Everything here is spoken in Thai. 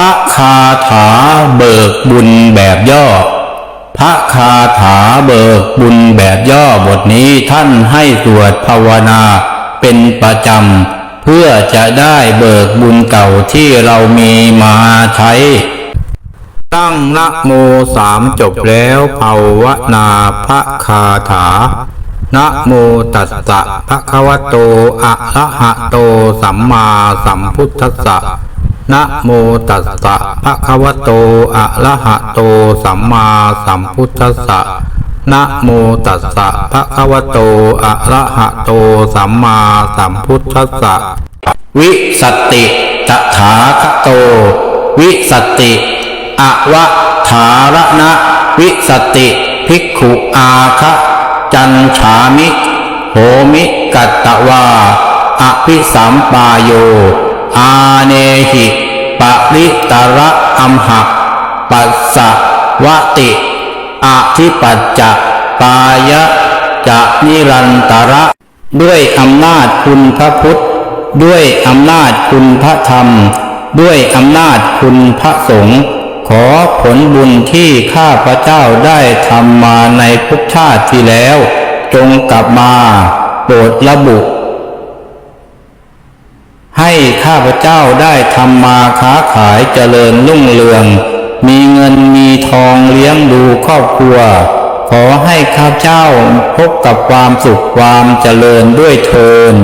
พระคาถาเบิกบุญแบบย่อ พระคาถาเบิกบุญแบบย่อบทนี้ท่านให้สวดภาวนาเป็นประจำ เพื่อจะได้เบิกบุญเก่าที่เรามีมาใช้ ตั้งนะโมสามจบแล้วภาวนาพระคาถานะโมตัสสะภะคะวะโต อะระหะโต สัมมาสัมพุทธัสสะ นะโมตัสสะภะคะวะโต อะระหะโต สัมมาสัมพุทธัสสะนะโมตัสสะภะคะวะโต อะระหะโต สัมมาสัมพุทธัสสะ วิสติตถาคโต วิสติอวะถารณะ วิสตติภิกขุอาคะจันฉามิ โหมิกัตตวาอภิสัมปายโย อาเนหิปริตระอัมหะปัสสะวะติอธิปัจจะปายะจะนิรันตระ ด้วยอำนาจคุณพระพุทธ ด้วยอำนาจคุณพระธรรม ด้วยอำนาจคุณพระสงฆ์ขอผลบุญที่ข้าพระเจ้าได้ทำมาในภพชาติที่แล้ว จงกลับมา โปรดระบุ ข้าพเจ้าได้ทำมาค้าขายเจริญรุ่งเรือง มีเงินมีทองเลี้ยงดูครอบครัว ขอให้ข้าพเจ้าพบกับความสุขความเจริญด้วยเทิน